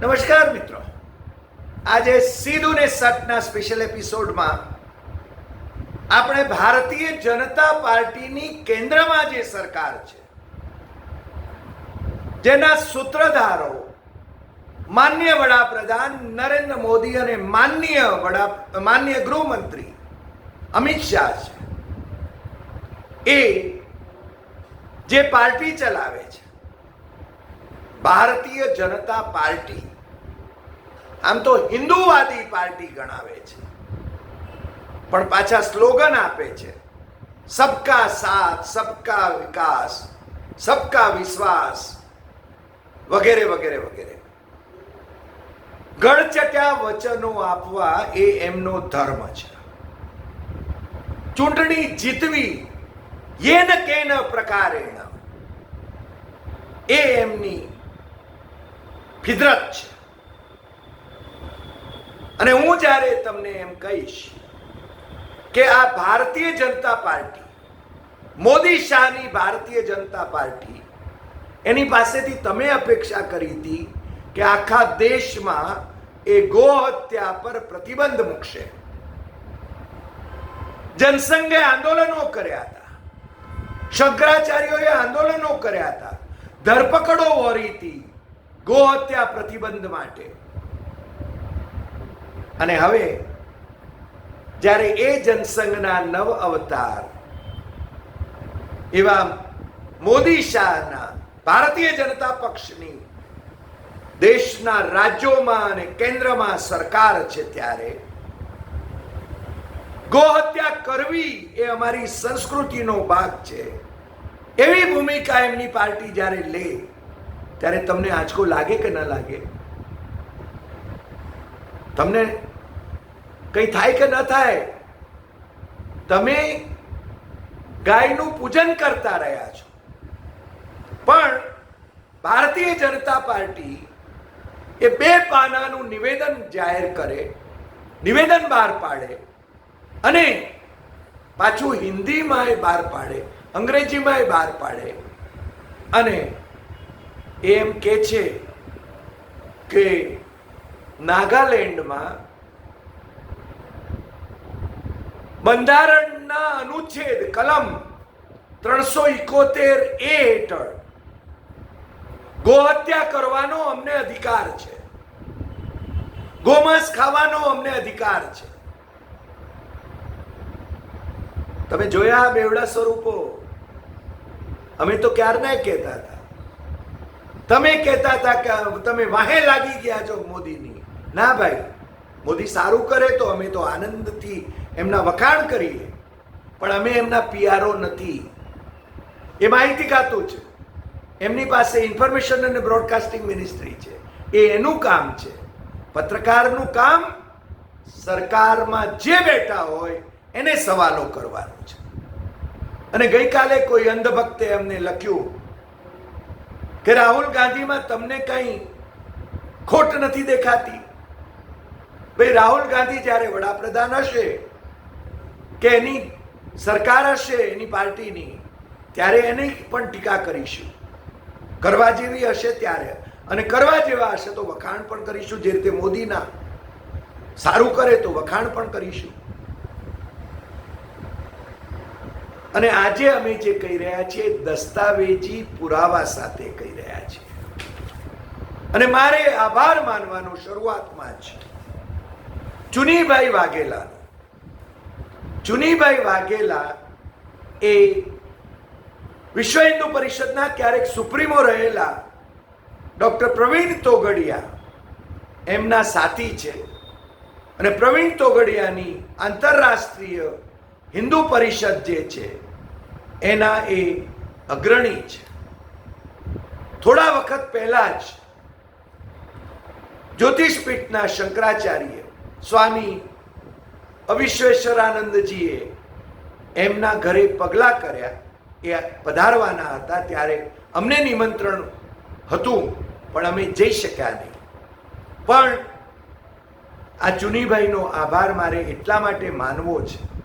નમસ્કાર મિત્રો. આજે સીધું ને સટના સ્પેશિયલ એપિસોડમાં આપણે ભારતીય જનતા પાર્ટીની કેન્દ્રમાં જે સરકાર છે, જેના સૂત્રધારો માન્ય વડાપ્રધાન નરેન્દ્ર મોદી અને માન્ય વડા માન્ય ગૃહમંત્રી અમિત શાહ છે, એ જે પાર્ટી ચલાવે છે ભારતીય જનતા પાર્ટી આમ તો હિન્દુવાદી પાર્ટી ગણાવે છે. પણ પાછા સ્લોગન આપે છે. સબકા સાથ, સબકા વિકાસ, સબકા વિશ્વાસ, વગેરે વગેરે વગેરે. ગળચટ્યા વચનો આપવા એ એમનો ધર્મ છે. ચૂંટણી જીતવી, યેન કેન પ્રકારેણ. એ એમની ફિદરત છે. અને હું જ્યારે તમને એમ કહીશ કે આ ભારતીય જનતા પાર્ટી, મોદી શાહની ભારતીય જનતા પાર્ટી, એની પાસેથી તમે અપેક્ષા કરી હતી કે આખા દેશમાં એ ગો હત્યા પર પ્રતિબંધ મૂકશે. જનસંઘે આંદોલનો કર્યા હતા. શંકરાચાર્યોએ આંદોલનો કર્યા હતા. ધરપકડો વરી હતી. ગો હત્યા પ્રતિબંધ માટે. અને હવે, જ્યારે એ જનસંઘના નવ અવતાર, એવા મોદી શાહના ભારતીય જનતા પક્ષની દેશના રાજ્યોમાં અને કેન્દ્રમાં સરકાર છે ત્યારે, ગોહત્યા કરવી એ અમારી સંસ્કૃતિનો ભાગ છે. એવી ભૂમિકા એમની પાર્ટી જ્યારે લે ત્યારે તમને આંચકો લાગે કે ન લાગે? તમને કંઈ થાય કે ન થાય? તમે ગાયનું પૂજન કરતા રહ્યા છો. પણ ભારતીય જનતા પાર્ટી એ બે પાનાનું નિવેદન જાહેર કરે, નિવેદન બહાર પાડે અને પાછું હિન્દીમાં એ બહાર પાડે, અંગ્રેજીમાં એ બહાર પાડે અને એમ કે છે કે નાગાલેન્ડમાં બંધારણના અનુચ્છેદ કલમ ત્રણસો ઇકોતેર એ હેઠળ ગોહત્યા કરવાનો અમને અધિકાર છે. ગોમાંસ ખાવાનો અમને અધિકાર છે. તમે જોયા બેવડા સ્વરૂપો? અમે તો ક્યારના કહેતા હતા? તમે કહેતા હતા કે તમે વાહે લાગી ગયા છો મોદીની. ના ભાઈ, મોદી સારું કરે તો અમે તો આનંદથી એમના વખાણ કરીએ. પણ અમે એમના પીઆરઓ નથી. એ માહિતી ખાતું છે. એમની પાસે ઇન્ફોર્મેશન અને બ્રોડકાસ્ટિંગ મિનિસ્ટ્રી છે. એ એનું કામ છે. પત્રકારનું કામ સરકારમાં જે બેઠા હોય એને સવાલો કરવાનો છે. અને ગઈકાલે કોઈ અંધભક્તે એમને લખ્યું કે રાહુલ ગાંધીમાં તમને કંઈ ખોટ નથી દેખાતી? ભાઈ, રાહુલ ગાંધી જ્યારે વડાપ્રધાન હશે કે એની સરકાર હશે, એની પાર્ટીની, ત્યારે એની પણ ટીકા કરીશું. કરવા જેવી હશે ત્યારે. અને કરવા જેવા હશે તો વખાણ પણ કરીશું. જે રીતે મોદીના સારું કરે તો વખાણ પણ કરીશું. અને આજે અમે જે કહી રહ્યા છીએ, દસ્તાવેજી પુરાવા સાથે કહી રહ્યા છીએ. અને મારે આભાર માનવાનો શરૂઆતમાં જ ચુનીભાઈ વાઘેલા. ચુનીભાઈ વાઘેલા એ વિશ્વ હિન્દુ પરિષદના ક્યારેક સુપ્રીમો રહેલા ડોક્ટર પ્રવીણ તોગડિયા એમના સાથી છે. અને પ્રવીણ તોગડિયાની આંતરરાષ્ટ્રીય હિન્દુ પરિષદ જે છે એના એ અગ્રણી છે. થોડા વખત પહેલા જ જ્યોતિષપીઠના શંકરાચાર્ય સ્વામી અવિશ્વેશ્વરાનંદજીએ એમના ઘરે પગલાં કર્યા. એ પધારવાના હતા ત્યારે અમને નિમંત્રણ હતું, પણ અમે જઈ શક્યા નહીં. પણ આ ચુનીભાઈનો આભાર મારે એટલા માટે માનવો છે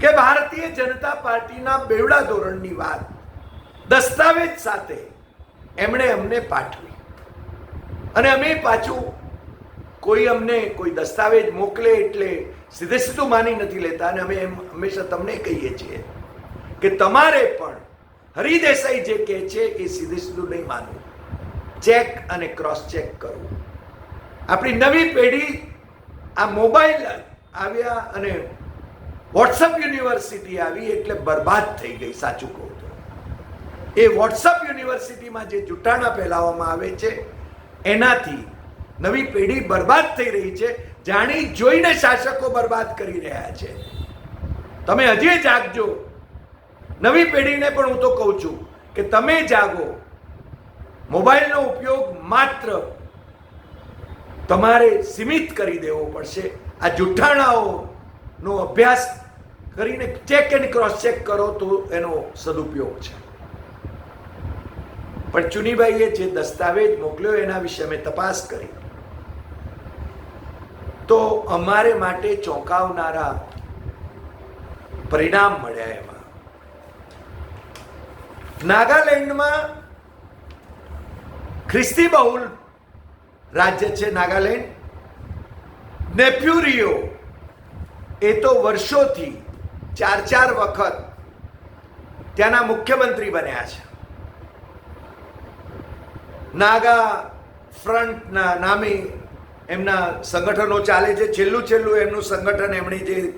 કે ભારતીય જનતા પાર્ટીના બેવડા ધોરણની વાત દસ્તાવેજ સાથે એમણે અમને પાઠવી. અને અમે પાછું કોઈ અમને કોઈ દસ્તાવેજ મોકલે એટલે સીધે સીધું માની નથી લેતા અને અમે એમ હંમેશા તમને કહીએ છીએ કે તમારે પણ હરિદેસાઈ જે કહે છે એ સીધે સીધું નહીં માનવું. ચેક અને ક્રોસ ચેક કરવું. આપણી નવી પેઢી આ મોબાઈલ આવ્યા અને વોટ્સઅપ યુનિવર્સિટી આવી એટલે બરબાદ થઈ ગઈ, સાચું કહું તો. એ વોટ્સઅપ યુનિવર્સિટીમાં જે જુઠ્ઠાણા ફેલાવવામાં આવે છે, એનાથી નવી પેઢી બરબાદ થઈ રહી છે, જાણી જોઈને શાસકો બરબાદ કરી રહ્યા છે. તમે હજી જાગજો. નવી પેઢીને પણ હું તો કહું છું કે તમે જાગો. મોબાઈલનો ઉપયોગ માત્ર તમારે સીમિત કરી દેવો પડશે. આ જુઠ્ઠાણાઓનો અભ્યાસ કરીને ચેક એન્ડ ક્રોસ ચેક કરો તો એનો સદુપયોગ છે. પણ ચુનીભાઈએ જે દસ્તાવેજ મોકલ્યો એના વિશે અમે તપાસ કરી. તો અમારે માટે ચોંકાવનારા પરિણામ મળ્યા એમાં. નાગાલેન્ડમાં ખ્રિસ્તી બહુલ રાજ્ય છે નાગાલેન્ડ. નેપ્યુરિયો એ તો વર્ષોથી ચાર ચાર વખત ત્યાંના મુખ્યમંત્રી બન્યા છે. નાગા ફ્રન્ટના નામે એમના સંગઠનો ચાલે છે. છેલ્લું છેલ્લું એમનું સંગઠન એમણે જે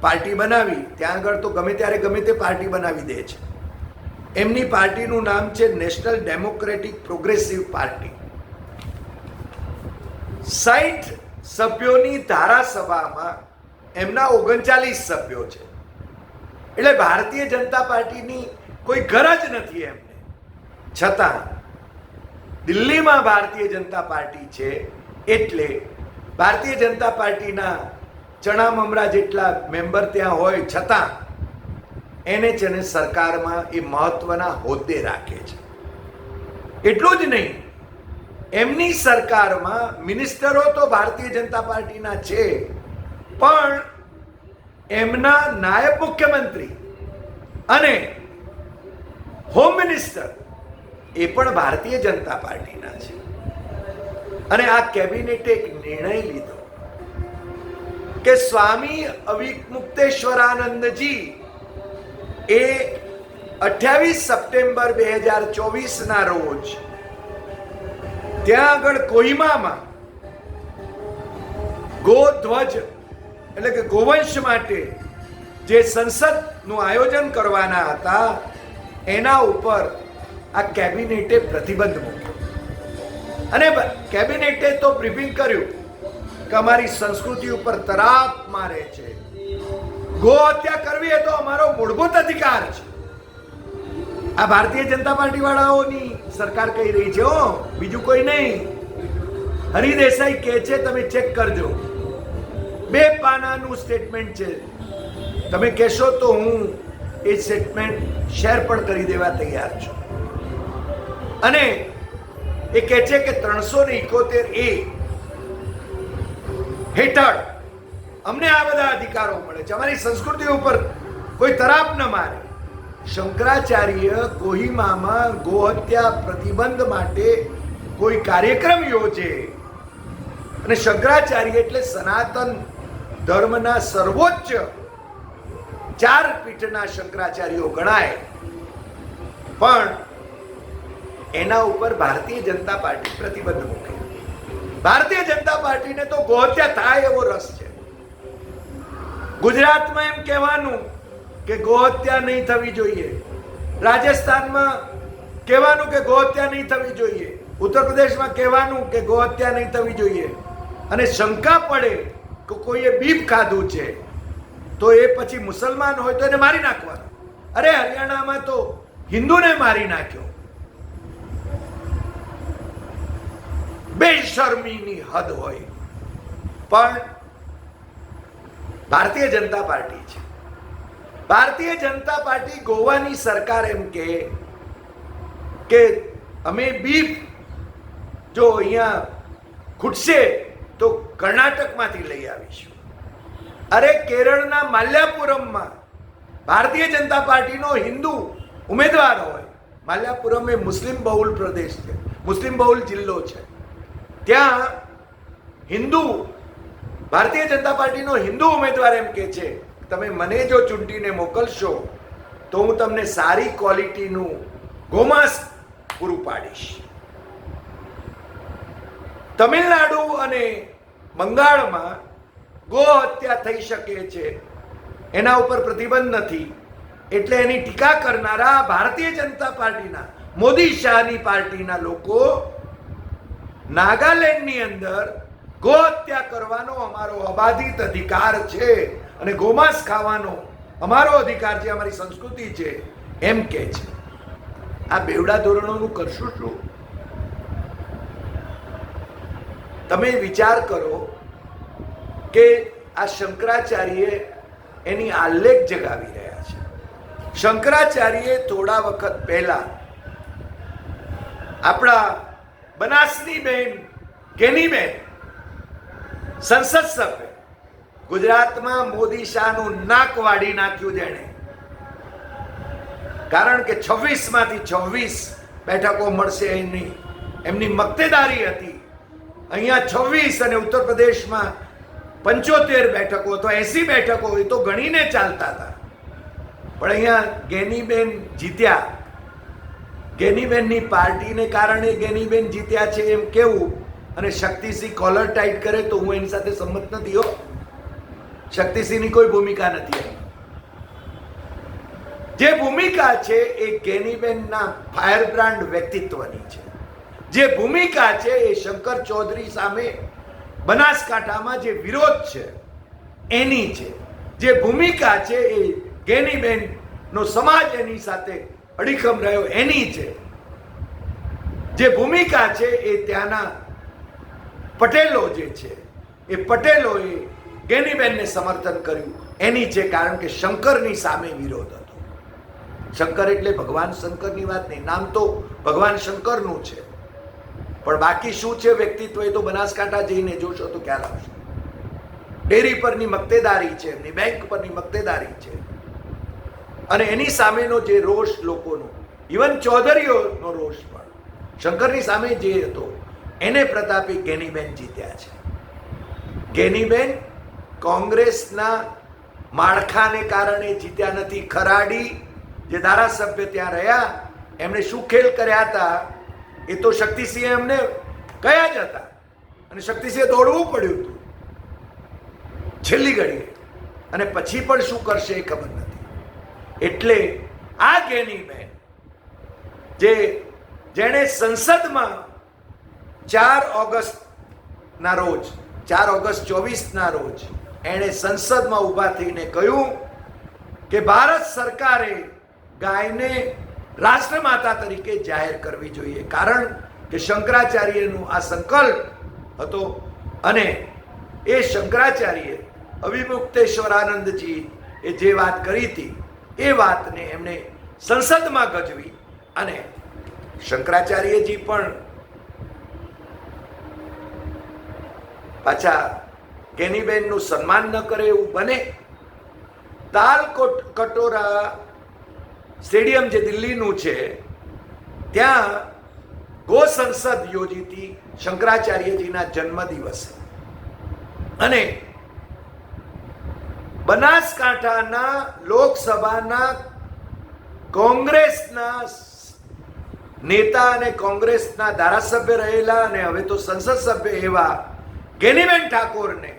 પાર્ટી બનાવી, ત્યાં આગળ તો ગમે ત્યારે ગમે તે પાર્ટી બનાવી દે છે. એમની પાર્ટીનું નામ છે નેશનલ ડેમોક્રેટિક પ્રોગ્રેસિવ પાર્ટી. સાઠ સભ્યોની ધારાસભામાં એમના ઓગણચાલીસ સભ્યો છે. એટલે ભારતીય જનતા પાર્ટીની કોઈ ગરજ નથી એમને. છતાં દિલ્હીમાં ભારતીય જનતા પાર્ટી છે એટલે ભારતીય જનતા પાર્ટીના ચણા મમરા જેટલા મેમ્બર ત્યાં હોય, છતાં એને છે ને સરકારમાં એ મહત્વના હોદ્દે રાખે છે. એટલું જ નહીં, એમની સરકારમાં મિનિસ્ટરો તો ભારતીય જનતા પાર્ટીના છે, પણ એમના નાયબ મુખ્યમંત્રી અને હોમ મિનિસ્ટર એ પણ ભારતીય જનતા પાર્ટીના છે. અને આ કેબિનેટે એક નિર્ણય લીધો કે સ્વામી અવિમુક્તેશ્વરાનંદજી એ અઠ્યાવીસ સપ્ટેમ્બર બે હજાર ચોવીસના રોજ ત્યાં આગળ કોહિમામાં ગોધ્વજ એટલે કે ગોવંશ માટે જે સંસદનું આયોજન કરવાના હતા, એના ઉપર આ કેબિનેટે પ્રતિબંધ મૂક્યો. અને કેબિનેટે તો બ્રીફિંગ કર્યું કે અમારી સંસ્કૃતિ ઉપર તરાપ મારે છે. ગો હત્યા કરવી એ તો અમારો મૂળભૂત અધિકાર છે. આ ભારતીય જનતા પાર્ટી વાળાઓની સરકાર કહી રહી છે, હો, બીજું કોઈ નહીં. હરિદેસાઈ કહે છે, તમે ચેક કરજો. બે પાનાનું સ્ટેટમેન્ટ છે. તમે કહેશો તો હું એ સ્ટેટમેન્ટ શેર પણ કરી દેવા તૈયાર છું. અને એ કહે છે કે ત્રણસો ને ઇકોતેર એ હેઠળ અમને આ બધા અધિકારો મળે છે. અમારી સંસ્કૃતિ ઉપર કોઈ તરાપ ન મારે. શંકરાચાર્ય કોહિમામાં ગોહત્યા પ્રતિબંધ માટે કોઈ કાર્યક્રમ યોજે. અને શંકરાચાર્ય એટલે સનાતન ધર્મના સર્વોચ્ચ ચાર પીઠના શંકરાચાર્યો ગણાય. પણ એના ઉપર ભારતીય જનતા પાર્ટી પ્રતિબંધ મૂકે. ભારતીય જનતા પાર્ટીને તો ગોહત્યા થાય એવો રસ છે. ગુજરાતમાં એમ કહેવાનું કે ગોહત્યા નહીં થવી જોઈએ. રાજસ્થાનમાં કહેવાનું કે ગોહત્યા નહીં થવી જોઈએ. ઉત્તર પ્રદેશમાં કહેવાનું કે ગોહત્યા નહીં થવી જોઈએ. અને શંકા પડે કે કોઈએ બીફ ખાધું છે, તો એ પછી મુસલમાન હોય તો એને મારી નાખવાનું. અરે હરિયાણામાં તો હિન્દુને મારી નાખ્યો. બેશરમીની હદ હોય. પણ ભારતીય જનતા પાર્ટી છે. ભારતીય જનતા પાર્ટી ગોવાની સરકાર એમ કે કે અમે બીફ જો અહીંયા ખૂટશે તો કર્ણાટકમાંથી લઈ આવીશું. અરે કેરળના માલ્યાપુરમમાં ભારતીય જનતા પાર્ટીનો હિન્દુ ઉમેદવાર હોય, માલ્યાપુરમ એ મુસ્લિમ બહુલ પ્રદેશ છે, મુસ્લિમ બહુલ જિલ્લો છે. ત્યાં હિન્દુ, ભારતીય જનતા પાર્ટીનો હિન્દુ ઉમેદવાર એમ કે છે, તમે મને જો ચૂંટીને મોકલશો, તો હું તમને સારી ક્વોલિટીનું ગોમાંસ પૂરું પાડીશ. તમિલનાડુ અને બંગાળમાં ગો હત્યા થઈ શકે છે. એના ઉપર પ્રતિબંધ નથી. એટલે એની ટીકા કરનારા ભારતીય જનતા પાર્ટીના, મોદી શાહની પાર્ટીના લોકો નાગાલેન્ડની અંદર ગો હત્યા કરવાનો અમારો અબાધિત અધિકાર છે અને ગોમાંસ ખાવાનો અમારો અધિકાર છે, અમારી સંસ્કૃતિ છે, એમ કે છે. આ બેવડા ધોરણોનું કરશું શું? તમે વિચાર કરો કે આ શંકરાચાર્ય એની આલેખ જગાવી રહ્યા છે. શંકરાચાર્ય થોડા વખત પહેલા આપણા બનાસની બેન ગેનીબેન સંસદ સભ્ય, ગુજરાતમાં મોદી શાહનું નાક વાળી નાખ્યું જેણે. કારણ કે છવ્વીસમાંથી છવ્વીસ બેઠકો મળશે એની, એમની મક્તેદારી હતી. અહીંયા છવ્વીસ અને ઉત્તર પ્રદેશમાં પંચોતેર બેઠકો તો એસી બેઠકો એ તો ગણીને ચાલતા હતા. પણ અહીંયા ગેનીબેન જીત્યા. ગેનીબેનની પાર્ટીને કારણે ગેનીબેન જીત્યા છે એમ કેવું? અને શક્તિસિંહ કોલર ટાઈટ કરે તો હું એની સાથે સંમત નથી, હો. શક્તિસિંહની કોઈ ભૂમિકા નથી. જે ભૂમિકા છે એ ગેનીબેનના ફાયર બ્રાન્ડ વ્યક્તિત્વની છે. જે ભૂમિકા છે એ શંકર ચૌધરી સામે બનાસકાંઠામાં જે વિરોધ છે, એની છે. જે ભૂમિકા છે એ ગેનીબેન નો સમાજ એની સાથે અડીખમ રહ્યો, એની છે. જે ભૂમિકા છે એ ત્યાંના પટેલો જે છે, એ પટેલોએ ગેનીબેનને સમર્થન કર્યું. એની છે કારણ કે શંકરની સામે વિરોધ હતો. શંકર એટલે ભગવાન શંકરની વાત નહીં, નામ તો ભગવાન શંકરનું છે. પણ બાકી શું છે વ્યક્તિત્વ એ તો બનાસકાંઠા જઈને જોશો તો ખ્યાલ આવશે. ડેરી પરની મક્તેદારી છે, એમની બેંક પરની મક્તેદારી છે. અને એની સામેનો જે રોષ લોકોનો ઇવન ચૌધરીઓનો રોષ પણ. શંકરની સામે જે હતો, એને પ્રતાપી ગેનીબેન જીત્યા છે. ગેનીબેન કોંગ્રેસના માળખાને કારણે જીત્યા નથી. ખરાડી જે ધારાસભ્ય ત્યાં રહ્યા, એમણે શું ખેલ કર્યા હતા? એ તો શક્તિસિંહે એમને કયા જ હતા. અને શક્તિસિંહે દોડવું પડ્યું હતું. છેલ્લી ઘડીએ. અને પછી પણ શું કરશે એ ખબર નથી. એટલે આ ગેની બેન, જે જેણે સંસદમાં ચાર ઓગસ્ટના રોજ, ચાર ઓગસ્ટ ચોવીસના રોજ એણે સંસદમાં ઊભા થઈને કહ્યું કે ભારત સરકારે ગાયને રાષ્ટ્રમાતા તરીકે જાહેર કરવી જોઈએ. કારણ કે શંકરાચાર્યનું આ સંકલ્પ હતો અને એ શંકરાચાર્ય અવિમુક્તેશ્વરાનંદજી એ જે વાત કરી હતી, એ વાતને એમણે સંસદમાં ગજવી અને શંકરાચાર્યજી પણ પાછા કેનીબેનનું સન્માન ન કરે એવું બને. તાલ કોટ કટોરા સ્ટેડિયમ જે દિલ્હીનું છે, ત્યાં ગો સંસદ યોજી હતી શંકરાચાર્યજીના જન્મદિવસે. અને બનાસકાંઠાના લોકસભાના કોંગ્રેસના નેતા અને કોંગ્રેસના ધારાસભ્ય રહેલા અને હવે તો સંસદ સભ્ય એવા ગેનીબેન ઠાકોરને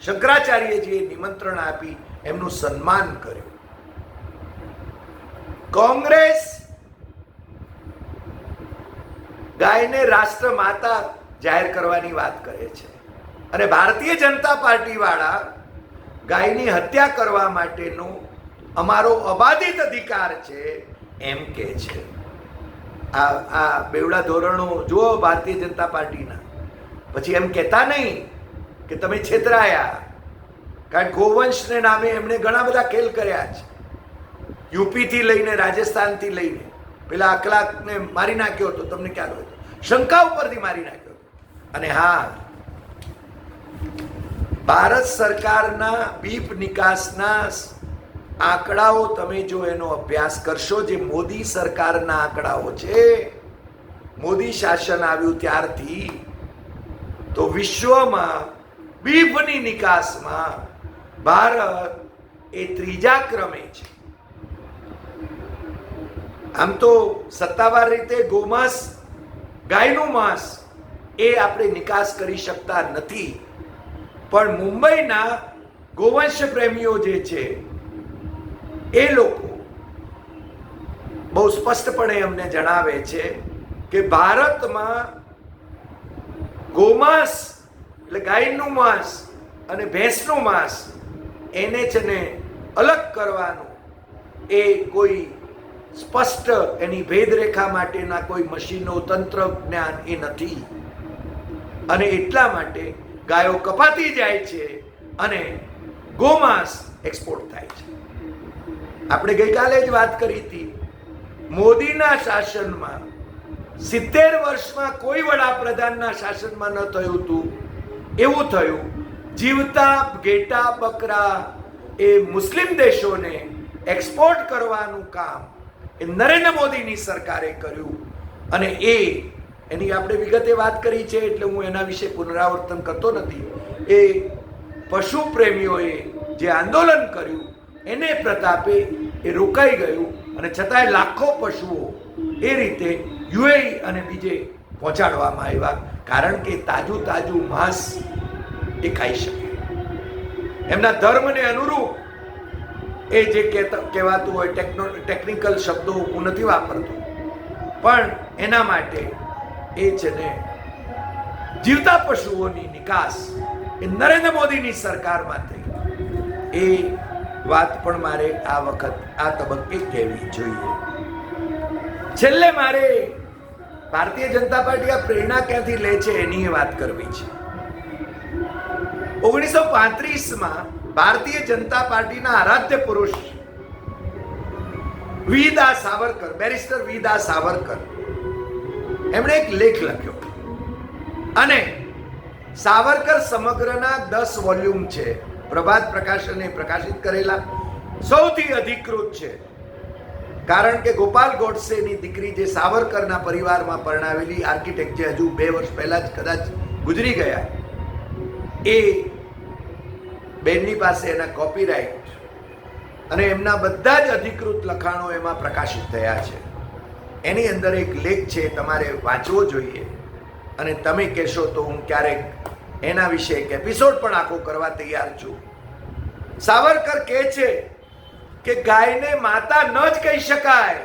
શંકરાચાર્યજીએ નિમંત્રણ આપી એમનું સન્માન કર્યું. કોંગ્રેસ ગાયને રાષ્ટ્ર માતા જાહેર કરવાની વાત કરે છે. અને ભારતીય જનતા પાર્ટી વાળા ગાયની હત્યા કરવા માટેનો અમારો અબાધિત અધિકાર છે એમ કે છે. આ આ બેવડા ધોરણો જુઓ ભારતીય જનતા પાર્ટીના. પછી એમ કહેતા નહીં કે તમે છેતરાયા. કારણ ગોવંશને નામે એમણે ઘણા બધા ખેલ કર્યા છે યુપીથી લઈને રાજસ્થાનથી લઈને પેલા અકલાકને મારી નાખ્યો હતો, તમને ખ્યાલ હોય. શંકા ઉપરથી મારી નાખ્યો હતો. અને હા, ભારત સરકારના બીપ નિકાસના આંકડાઓ તમે જો એનો અભ્યાસ કરશો, જે મોદી સરકારના આંકડાઓ છે, મોદી શાસન આવ્યું ત્યારથી, તો વિશ્વમાં બીફની નિકાસમાં ભારત એ ત્રીજા ક્રમે છે આમ તો સત્તાવાર રીતે ગોમાંસ, ગાયનું માંસ એ આપણે નિકાસ કરી શકતા નથી. પણ મુંબઈના ગોવંશ પ્રેમીઓ જે છે, એ લોકો બહુ સ્પષ્ટપણે અમને જણાવે છે કે ભારતમાં ગોમાંસ એટલે ગાયનું માંસ અને ભેંસનું માંસ એને છે ને અલગ કરવાનું એ કોઈ સ્પષ્ટ એની ભેદરેખા માટેના કોઈ મશીનો તંત્ર જ્ઞાન એ નથી. અને એટલા માટે ગાયો કપાતી જાય છે અને ગોમાંસ એક્સપોર્ટ થાય છે. આપણે ગઈકાલે જ વાત કરી હતી, મોદીના શાસનમાં સિત્તેર વર્ષમાં કોઈ વડાપ્રધાનના શાસનમાં ન થયું હતું. એવું થયું, જીવતા ઘેટા બકરા એ મુસ્લિમ દેશોને એક્સપોર્ટ કરવાનું કામ એ નરેન્દ્ર મોદીની સરકારે કર્યું. અને એ, એની આપણે વિગતે વાત કરી છે એટલે હું એના વિશે પુનરાવર્તન કરતો નથી. એ પશુ પ્રેમીઓએ જે આંદોલન કર્યું, એને પ્રતાપે એ રોકાઈ ગયું અને છતાંય લાખો પશુઓ એ રીતે યુએઈ અને બીજે પહોંચાડવામાં આવ્યા, કારણ કે તાજું તાજું માંસ એ ખાઈ શકે. એમના ધર્મને અનુરૂપ એ જે કહેવાતું હોય ટેકનો, ટેકનિકલ શબ્દો હું નથી વાપરતો. પણ એના માટે એ છે ને, જીવતા પશુઓની નિકાસ એ નરેન્દ્ર મોદીની સરકારમાં થઈ એ વાત પણ મારે આ વખત, આ તબક્કે કહેવી જોઈએ. છેલ્લે મારે ભારતીય જનતા પાર્ટી આ પ્રેરણા ક્યાંથી લે છે એની વાત કરવી છે. ઓગણીસો પાંત્રીસમાં ભારતીય જનતા પાર્ટીના આરાધ્ય પુરુષ વીદા સાવરકર, બેરિસ્ટર વીદા સાવરકર. એમણે એક લેખ લખ્યો. અને સાવરકર સમગ્રના દસ વોલ્યુમ છે, પ્રભાત પ્રકાશને પ્રકાશિત કરેલા, સૌથી અધિકૃત છે. કારણ કે ગોપાલ ગોડસેની દીકરી જે સાવરકરના પરિવારમાં પરણાવેલી આર્કિટેક્ટ જે હજુ બે વર્ષ પહેલા જ કદાચ ગુજરી ગયા, એ બેનની પાસે એના કોપીરાઇટ અને એમના બધા જ અધિકૃત લખાણો એમાં પ્રકાશિત થયા છે. એની અંદર એક લેખ છે, તમારે વાંચવો જોઈએ. અને તમે કહેશો તો હું ક્યારેક એના વિશે એક એપિસોડ પણ આખો કરવા તૈયાર છું. સાવરકર કહે છે કે ગાયને માતા ન જ કહી શકાય.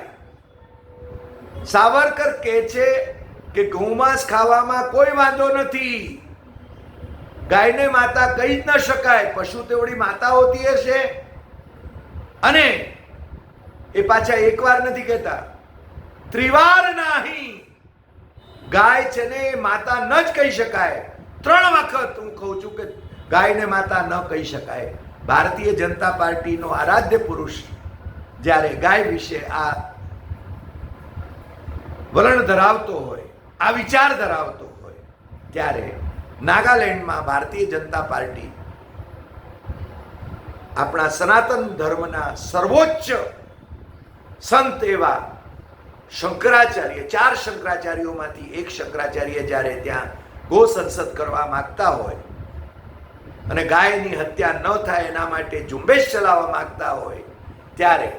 સાવરકર કહે છે કે ગૌમાંસ ખાવામાં કોઈ વાંધો નથી. ગાયને માતા કહી જ ન શકાય. પશુ તેવડી માતા હોતી હશે અને એ પાછા એકવાર નથી કહેતા. ત્રિવાર નહીં. ગાય છે ને એ માતા ન જ કહી શકાય. ત્રણ વખત હું કહું છું કે ગાયને માતા ન કહી શકાય. ભારતીય જનતા પાર્ટીનો આરાધ્ય પુરુષ જ્યારે ગાય વિશે આ વલણ ધરાવતો હોય, આ વિચાર ધરાવતો હોય, ત્યારે નાગાલેન્ડમાં ભારતીય જનતા પાર્ટી આપણા સનાતન ધર્મના સર્વોચ્ચ સંત એવા શંકરાચાર્ય, ચાર શંકરાચાર્યોમાંથી એક શંકરાચાર્ય જ્યારે ત્યાં ગો સંસદ કરવા માગતા હોય અને ગાયની હત્યા ન થાય એના માટે ઝુંબેશ ચલાવવા માગતા હોય, ત્યારે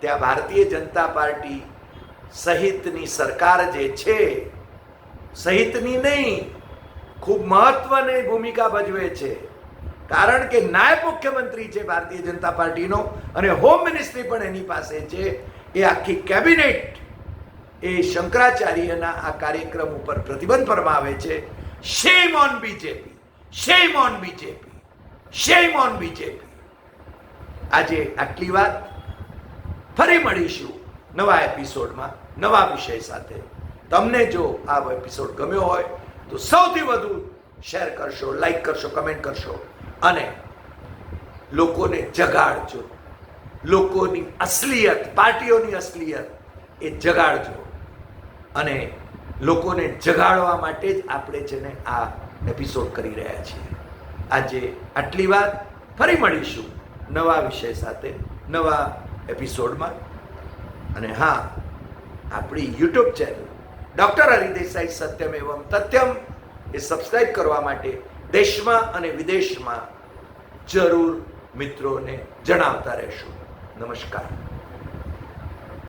ત્યાં ભારતીય જનતા પાર્ટી સહિતની સરકાર જે છે, સહિતની નહીં ખૂબ મહત્વની ભૂમિકા ભજવે છે. કારણ કે નાયબ મુખ્યમંત્રી છે ભારતીય જનતા પાર્ટીનો અને હોમ મિનિસ્ટ્રી પણ એની પાસે છે. એ આખી કેબિનેટ એ શંકરાચાર્યના આ કાર્યક્રમ ઉપર પ્રતિબંધ ફરમાવે છે. Shame on BJP shame on BJP shame on BJP આજે આટલી વાત. ફરી મળીશું નવા એપિસોડમાં નવા વિષય સાથે. તમને જો આ એપિસોડ ગમ્યો હોય તો સૌથી વધુ શેર કરશો લાઈક કરશો કમેન્ટ કરશો અને લોકોને જગાડજો. લોકોની અસલિયત, પાર્ટીઓની અસલિયત એ જગાડજો. અને લોકોને જગાડવા માટે જ આપણે છે ને આ એપિસોડ કરી રહ્યા છીએ. આજે આટલી વાત, ફરી મળીશું નવા વિષય સાથે, નવા એપિસોડમાં અને હા, આપણી YouTube channel doctor Hari Desai Satyam એવમ તથ્યમ એ સબસ્ક્રાઈબ કરવા માટે દેશમાં અને વિદેશમાં જરૂર મિત્રોને જણાવતા રહેશું. નમસ્કાર.